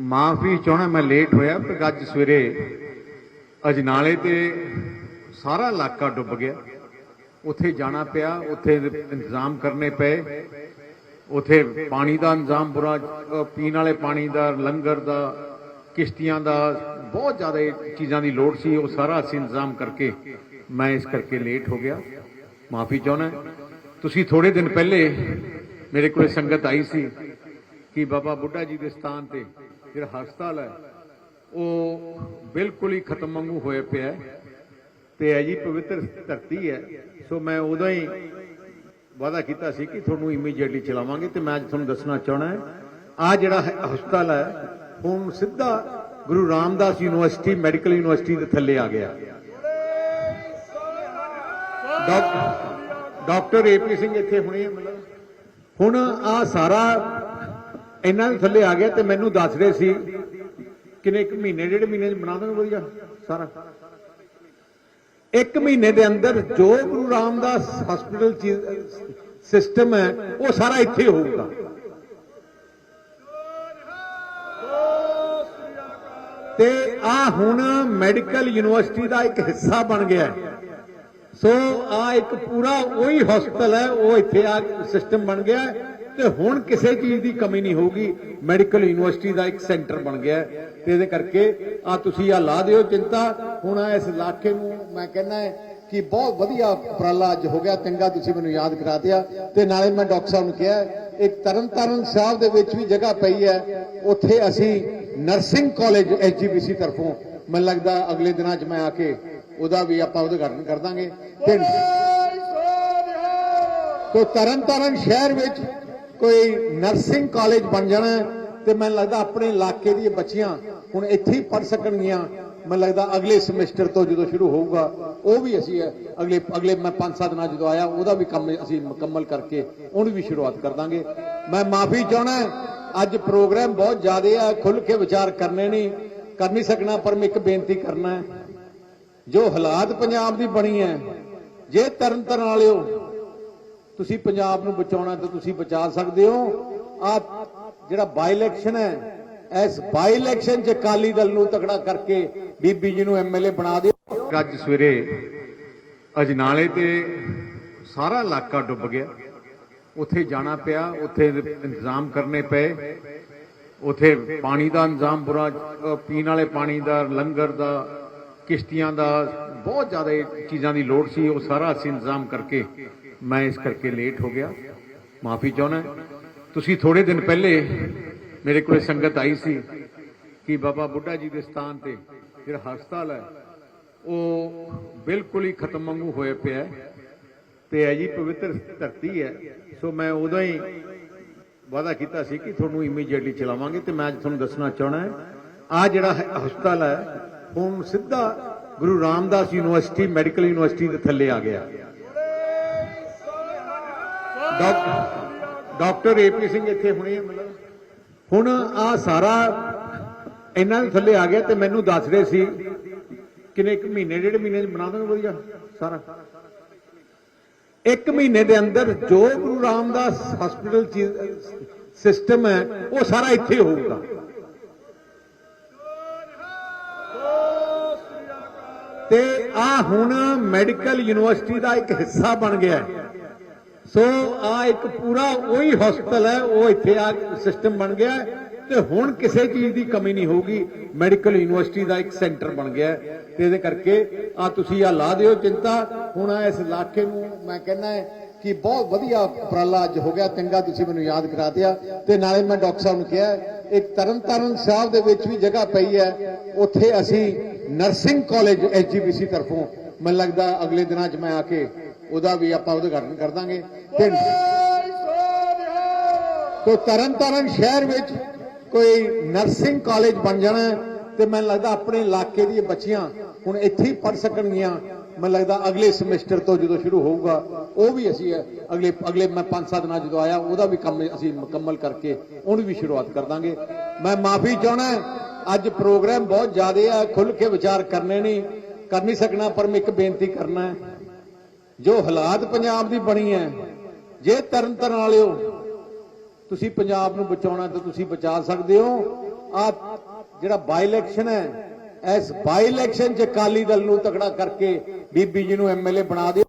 ਮਾਫੀ ਚਾਹਣਾ ਮੈਂ ਲੇਟ ਹੋਇਆ ਪਰ ਅੱਜ ਸਵੇਰੇ ਅਜਨਾਲੇ ਤੇ ਸਾਰਾ ਇਲਾਕਾ ਡੁੱਬ ਗਿਆ। ਉੱਥੇ ਜਾਣਾ ਪਿਆ, ਉੱਥੇ ਇੰਤਜ਼ਾਮ ਕਰਨੇ ਪਏ। ਉੱਥੇ ਪਾਣੀ ਦਾ ਇੰਤਜ਼ਾਮ ਬੁਰਾ ਪੀਣ ਵਾਲੇ ਪਾਣੀ ਦਾ, ਲੰਗਰ ਦਾ, ਕਿਸ਼ਤੀਆਂ ਦਾ, ਬਹੁਤ ਜ਼ਿਆਦਾ ਚੀਜ਼ਾਂ ਦੀ ਲੋੜ ਸੀ, ਉਹ ਸਾਰਾ ਅਸੀਂ ਇੰਤਜ਼ਾਮ ਕਰਕੇ ਮੈਂ ਇਸ ਕਰਕੇ ਲੇਟ ਹੋ ਗਿਆ। ਮਾਫੀ ਚਾਹੁੰਦਾ। ਤੁਸੀਂ ਥੋੜੇ ਦਿਨ ਪਹਿਲੇ ਮੇਰੇ ਕੋਲੇ ਸੰਗਤ ਆਈ ਸੀ ਕਿ ਬਾਬਾ ਬੁੱਢਾ ਜੀ ਦੇ ਸਥਾਨ ਤੇ ਜਿਹੜਾ ਹਸਪਤਾਲ ਹੈ। ਉਹ ਬਿਲਕੁਲ ਹੀ ਖਤਮ ਵਾਂਗੂ ਹੋਏ ਪਿਆ ਤੇ ਹੈ ਜੀ ਪਵਿੱਤਰ ਧਰਤੀ ਹੈ। ਸੋ ਮੈਂ ਉਦੋਂ ਹੀ ਵਾਅਦਾ ਕੀਤਾ ਸੀ ਕਿ ਤੁਹਾਨੂੰ ਇਮੀਡੀਏਟਲੀ ਚਲਾਵਾਂਗੇ ਤੇ ਮੈਂ ਅੱਜ ਤੁਹਾਨੂੰ ਦੱਸਣਾ ਚਾਹਣਾ ਹੈ। ਆ ਜਿਹੜਾ ਹਸਪਤਾਲ ਹੈ, ਹੁਣ ਸਿੱਧਾ Guru Ramdas university, medical university ਦੇ ਥੱਲੇ ਆ ਗਿਆ। ਡਾਕ- ਡਾਕਟਰ ਏਪੀ ਸਿੰਘ ਇੱਥੇ ਹੁਣੇ ਮਤਲਬ। ਹੁਣ ਆ ਸਾਰਾ ਇਹਨਾਂ ਦੇ ਥੱਲੇ ਆ ਗਿਆ ਤੇ ਮੈਨੂੰ ਦੱਸ ਰਹੇ ਸੀ ਕਿਨੇ ਇੱਕ ਮਹੀਨੇ, ਡੇਢ ਮਹੀਨੇ ਚ ਬਣਾ ਦੇਣਾ ਵਧੀਆ ਸਾਰਾ। ਇੱਕ ਮਹੀਨੇ ਦੇ ਅੰਦਰ ਜੋ ਗੁਰੂ ਰਾਮਦਾਸ ਹਸਪੀਟਲ ਸਿਸਟਮ ਹੈ, ਉਹ ਸਾਰਾ ਇੱਥੇ ਹੋਊਗਾ। ਤੇ ਆ ਹੁਣ ਮੈਡੀਕਲ ਯੂਨੀਵਰਸਿਟੀ ਦਾ ਇੱਕ ਹਿੱਸਾ ਬਣ ਗਿਆ ਹੈ। ਸੋ ਆ ਇੱਕ ਪੂਰਾ ਉਹੀ ਹਸਪਤਾਲ ਹੈ, ਉਹ ਇੱਥੇ ਆ ਸਿਸਟਮ ਬਣ ਗਿਆ ਹੈ। ਤੇ ਹੁਣ ਕਿਸੇ ਚੀਜ਼ ਦੀ ਕਮੀ ਨਹੀਂ ਹੋਊਗੀ। ਮੈਡੀਕਲ ਯੂਨੀਵਰਸਿਟੀ ਦਾ ਇੱਕ ਸੈਂਟਰ ਬਣ ਗਿਆ ਤੇ ਇਹਦੇ ਕਰਕੇ ਆ ਤੁਸੀਂ ਆ ਲਾ ਦਿਓ ਚਿੰਤਾ। ਹੁਣ ਇਸ ਇਲਾਕੇ ਨੂੰ ਮੈਂ ਕਹਿੰਦਾ ਕਿ ਬਹੁਤ ਵਧੀਆ ਉਪਰਾਲਾ ਅੱਜ ਹੋ ਗਿਆ। ਚੰਗਾ ਤੁਸੀਂ ਮੈਨੂੰ ਯਾਦ ਕਰਾ ਦਿਆ ਤੇ ਨਾਲੇ ਮੈਂ ਡਾਕਟਰ ਸਾਹਿਬ ਨੂੰ ਕਿਹਾ ਇੱਕ ਤਰਨਤਾਰਨ ਸਾਹਿਬ ਦੇ ਵਿੱਚ ਵੀ ਜਗ੍ਹਾ ਪਈ ਹੈ। ਉੱਥੇ ਅਸੀਂ ਨਰਸਿੰਗ ਕਾਲਜ ਐਚਜੀਬੀਸੀ ਤਰਫੋਂ ਮੈਨੂੰ ਲੱਗਦਾ ਅਗਲੇ ਦਿਨਾਂ 'ਚ ਮੈਂ ਆ ਕੇ ਉਹਦਾ ਵੀ ਆਪਾਂ ਉਦਘਾਟਨ ਕਰ ਦਾਂਗੇ। ਤੇ ਤੋ ਤਰਨਤਾਰਨ ਸ਼ਹਿਰ ਵਿੱਚ ਕੋਈ ਨਰਸਿੰਗ ਕਾਲਜ ਬਣ ਜਾਣਾ ਤੇ ਮੈਨੂੰ ਲੱਗਦਾ ਆਪਣੇ ਇਲਾਕੇ ਦੀਆਂ ਬੱਚੀਆਂ ਹੁਣ ਇੱਥੇ ਹੀ ਪੜ ਸਕਣਗੀਆਂ। ਮੈਨੂੰ ਲੱਗਦਾ ਅਗਲੇ ਸਮੈਸਟਰ ਤੋਂ ਜਦੋਂ ਸ਼ੁਰੂ ਹੋਊਗਾ, ਉਹ ਵੀ ਅਸੀਂ ਅਗਲੇ ਅਗਲੇ ਮੈਂ 5-7 ਦਿਨਾਂ ਜਦੋਂ ਆਇਆ, ਉਹਦਾ ਵੀ ਕੰਮ ਅਸੀਂ ਮੁਕੰਮਲ ਕਰਕੇ ਉਹਨੂੰ ਵੀ ਸ਼ੁਰੂਆਤ ਕਰ ਦਾਂਗੇ। ਮੈਂ ਮਾਫੀ ਚਾਹਣਾ ਅੱਜ ਪ੍ਰੋਗਰਾਮ ਬਹੁਤ ਜ਼ਿਆਦਾ ਆ ਖੁੱਲ ਕੇ ਵਿਚਾਰ ਕਰਨੇ ਨਹੀਂ, ਕਰ ਨਹੀਂ ਸਕਣਾ, ਪਰ ਮੈਂ ਇੱਕ ਬੇਨਤੀ ਕਰਨਾ ਜੋ ਹਾਲਾਤ ਪੰਜਾਬ ਦੀ ਬਣੀ ਹੈ, ਜੇ ਤਰਨ ਤਰਨ ਵਾਲਿਓ ਤੁਸੀਂ ਪੰਜਾਬ ਨੂੰ ਬਚਾਉਣਾ ਤਾਂ ਤੁਸੀਂ ਬਚਾ ਸਕਦੇ ਹੋ। ਆ ਜਿਹੜਾ ਬਾਈ ਇਲੈਕਸ਼ਨ ਹੈ, ਇਸ ਬਾਈ ਇਲੈਕਸ਼ਨ 'ਚ ਅਕਾਲੀ ਦਲ ਨੂੰ ਤਕੜਾ ਕਰਕੇ ਬੀਬੀ ਜੀ ਨੂੰ ਐਮਐਲਏ ਬਣਾ ਦਿਓ। ਅੱਜ ਸਵੇਰੇ ਅਜਨਾਲੇ ਤੇ ਸਾਰਾ ਇਲਾਕਾ ਡੁੱਬ ਗਿਆ। ਉੱਥੇ ਜਾਣਾ ਪਿਆ, ਉੱਥੇ ਇੰਤਜ਼ਾਮ ਕਰਨੇ ਪਏ। ਉੱਥੇ ਪਾਣੀ ਦਾ ਇੰਤਜ਼ਾਮ ਬੁਰਾ ਪੀਣ ਵਾਲੇ ਪਾਣੀ ਦਾ, ਲੰਗਰ ਦਾ, ਕਿਸ਼ਤੀਆਂ ਦਾ, ਬਹੁਤ ਜ਼ਿਆਦਾ ਚੀਜ਼ਾਂ ਦੀ ਲੋੜ ਸੀ। ਉਹ ਸਾਰਾ ਅਸੀਂ ਇੰਤਜ਼ਾਮ ਕਰਕੇ ਮੈਂ ਇਸ ਕਰਕੇ ਲੇਟ ਹੋ ਗਿਆ। ਮਾਫੀ ਚਾਹੁੰਦਾ ਤੁਸੀਂ ਥੋੜੇ ਦਿਨ ਪਹਿਲੇ ਮੇਰੇ ਕੋਲੇ ਸੰਗਤ ਆਈ ਸੀ ਕਿ ਬਾਬਾ ਬੁੱਢਾ ਜੀ ਦੇ ਸਥਾਨ ਤੇ ਜਿਹੜਾ ਹਸਪਤਾਲ ਹੈ, ਉਹ ਬਿਲਕੁਲ ਹੀ ਖਤਮ ਵਾਂਗੂ ਹੋਇਆ ਪਿਆ ਹੈ ਤੇ ਹੈ ਜੀ ਪਵਿੱਤਰ ਧਰਤੀ ਹੈ। ਸੋ ਮੈਂ ਉਦੋਂ ਹੀ ਵਾਅਦਾ ਕੀਤਾ ਸੀ ਕਿ ਤੁਹਾਨੂੰ ਇਮੀਡੀਏਟਲੀ ਚਲਾਵਾਂਗੇ ਤੇ ਮੈਂ ਅੱਜ ਤੁਹਾਨੂੰ ਦੱਸਣਾ ਚਾਹਣਾ ਹੈ ਆ ਜਿਹੜਾ ਹਸਪਤਾਲ ਹੈ, ਹੁਣ ਸਿੱਧਾ Guru Ramdas university medical university ਦੇ ਥੱਲੇ ਆ ਗਿਆ। ਡਾਕਟਰ ਏਪੀ ਸਿੰਘ ਇੱਥੇ ਹੁਣੇ ਮਤਲਬ। ਹੁਣ ਆ ਸਾਰਾ ਇਹਨਾਂ ਦੇ ਥੱਲੇ ਆ ਗਿਆ ਤੇ ਮੈਨੂੰ ਦੱਸ ਰਹੇ ਸੀ, ਕਿਨੇ ਇੱਕ ਮਹੀਨੇ, ਡੇਢ ਮਹੀਨੇ ਬਣਾ ਦਾਂਗੇ ਵਧੀਆ, ਸਾਰਾ। ਇੱਕ ਮਹੀਨੇ ਦੇ ਅੰਦਰ ਜੋ ਗੁਰੂ ਰਾਮਦਾਸ ਹਸਪੀਟਲ ਸਿਸਟਮ ਹੈ, ਉਹ ਸਾਰਾ ਇੱਥੇ ਹੋਊਗਾ। ਤੇ ਆ ਹੁਣ ਮੈਡੀਕਲ ਯੂਨੀਵਰਸਿਟੀ ਦਾ ਇੱਕ ਹਿੱਸਾ ਬਣ ਗਿਆ ਹੈ। ਸੋ ਆ ਇੱਕ ਪੂਰਾ ਉਹੀ ਹਸਪਤਾਲ ਹੈ, ਉਹ ਇੱਥੇ ਆ ਸਿਸਟਮ ਬਣ ਗਿਆ ਤੇ ਹੁਣ ਕਿਸੇ ਚੀਜ਼ ਦੀ ਕਮੀ ਨਹੀਂ ਹੋਊਗੀ। ਮੈਡੀਕਲ ਯੂਨੀਵਰਸਿਟੀ ਦਾ ਇੱਕ ਸੈਂਟਰ ਬਣ ਗਿਆ ਤੇ ਇਹਦੇ ਕਰਕੇ ਆ ਤੁਸੀਂ ਆ ਲਾ ਦਿਓ ਚਿੰਤਾ। ਹੁਣ ਆ ਇਸ ਇਲਾਕੇ ਨੂੰ ਮੈਂ ਕਹਿੰਦਾ ਕਿ ਬਹੁਤ ਵਧੀਆ ਉਪਰਾਲਾ ਅੱਜ ਹੋ ਗਿਆ, ਚੰਗਾ ਤੁਸੀਂ ਮੈਨੂੰ ਯਾਦ ਕਰਾ ਦਿਆ ਤੇ ਨਾਲੇ ਮੈਂ ਡਾਕਟਰ ਸਾਹਿਬ ਨੂੰ ਕਿਹਾ ਇੱਕ ਤਰਨਤਾਰਨ ਸਾਹਿਬ ਦੇ ਵਿੱਚ ਵੀ ਜਗ੍ਹਾ ਪਈ ਹੈ, ਉੱਥੇ ਅਸੀਂ ਨਰਸਿੰਗ ਕਾਲਜ ਐਚਜੀਬੀਸੀ ਤਰਫੋਂ, ਮੈਨੂੰ ਲੱਗਦਾ ਅਗਲੇ ਦਿਨਾਂ 'ਚ ਮੈਂ ਆ ਕੇ ਉਹਦਾ ਵੀ ਆਪਾਂ ਉਦਘਾਟਨ ਕਰ ਦਾਂਗੇ। ਤੇ ਤੋ ਤਰਨਤਾਰਨ ਸ਼ਹਿਰ ਵਿੱਚ ਕੋਈ ਨਰਸਿੰਗ ਕਾਲਜ ਬਣ ਜਾਣਾ ਤੇ ਮੈਨੂੰ ਲੱਗਦਾ ਆਪਣੇ ਇਲਾਕੇ ਦੀਆਂ ਬੱਚੀਆਂ ਹੁਣ ਇੱਥੇ ਹੀ ਪੜ ਸਕਣਗੀਆਂ। ਮੈਨੂੰ ਲੱਗਦਾ ਅਗਲੇ ਸਮੈਸਟਰ ਤੋਂ ਜਦੋਂ ਸ਼ੁਰੂ ਹੋਊਗਾ ਉਹ ਵੀ ਅਸੀਂ ਅਗਲੇ ਅਗਲੇ ਮੈਂ 5-7 ਦਿਨਾਂ ਜਦੋਂ ਆਇਆ ਉਹਦਾ ਵੀ ਕੰਮ ਅਸੀਂ ਮੁਕੰਮਲ ਕਰਕੇ ਉਹਨੂੰ ਵੀ ਸ਼ੁਰੂਆਤ ਕਰ ਦਾਂਗੇ। ਮੈਂ ਮਾਫੀ ਚਾਹਣਾ ਅੱਜ ਪ੍ਰੋਗਰਾਮ ਬਹੁਤ ਜ਼ਿਆਦੇ ਆ ਖੁੱਲ ਕੇ ਵਿਚਾਰ ਕਰਨੇ ਨਹੀਂ ਕਰ ਨਹੀਂ ਸਕਣਾ ਪਰ ਮੈਂ ਇੱਕ ਬੇਨਤੀ ਕਰਨਾ ਹੈ ਜੋ ਹਾਲਾਤ ਪੰਜਾਬ ਦੀ ਬਣੀ ਹੈ, ਜੇ ਤਰਨ ਤਰਨ ਵਾਲਿਓ ਤੁਸੀਂ ਪੰਜਾਬ ਨੂੰ ਬਚਾਉਣਾ ਤਾਂ ਤੁਸੀਂ ਬਚਾ ਸਕਦੇ ਹੋ। ਆ ਜਿਹੜਾ ਬਾਈ ਇਲੈਕਸ਼ਨ ਹੈ, ਇਸ ਬਾਈ ਇਲੈਕਸ਼ਨ 'ਚ ਅਕਾਲੀ ਦਲ ਨੂੰ ਤਕੜਾ ਕਰਕੇ ਬੀਬੀ ਜੀ ਨੂੰ ਐਮਐਲਏ ਬਣਾ ਦਿਓ।